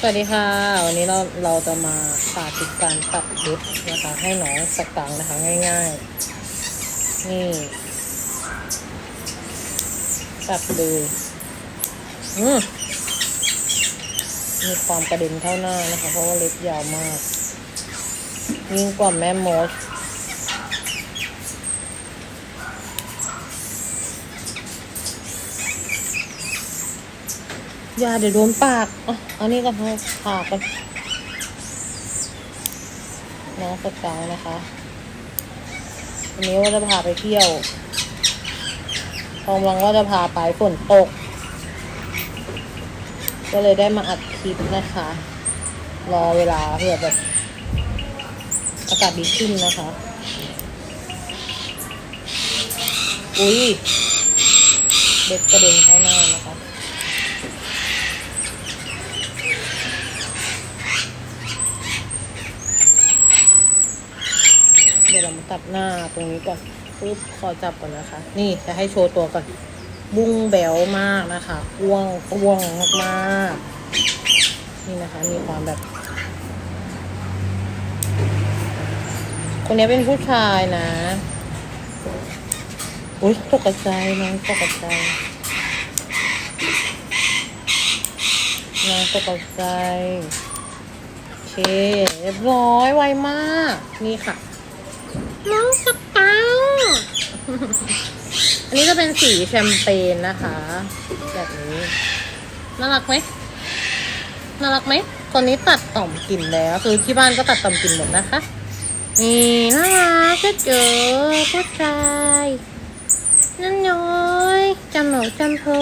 สวัสดีค่ะ วันนี้เราเราจะมาสาธิตการตัดเล็บนะคะให้น้องสกังนะคะ ง่ายๆ นี่ ตัดเลยอืมมีความกระเด็นเข้าหน้านะคะ เพราะว่าเล็บยาวมาก ยิ่งกว่าแม่มด ย่าเดี๋ยวโดนปากอะอันนี้ก็ให้ปากกันน้องสกายนะคะวันนี้ว่าจะพาไปเที่ยวพองวังว่าจะพาไปฝนตก ก็เลยได้มาอัดคลิปนะคะ รอเวลาเพื่อแบบอากาศดีขึ้นนะคะ อุ้ยเด็กกระเด็นเข้าหน้านะคะ ดี๋ยวเรามาตัดหน้าตรงนี้ก่อนปุ๊บขอจับก่อนนะคะ นี่จะให้โชว์ตัวก่อน บุ้งแบวมากนะคะอ้วงอ้วงมากๆนี่นะคะ มีความแบบ คนนี้เป็นผู้ชายนะอุ้ยตกใจน้องตกใจน้องตกใจโอเคเรียบร้อยไวมาก นี่ค่ะ น้องสกังอันนี้จะเป็นสีแชมเปญนะคะ แบบนี้น่ารักไหมน่ารักไหมคนนี้ตัดต่อมกลิ่นแล้ว คือที่บ้านก็ตัดต่อมกลิ่นหมดนะคะ นี่น่ารักก็เจอผู้ชายนั่นน้อยจำหนูจำเพอ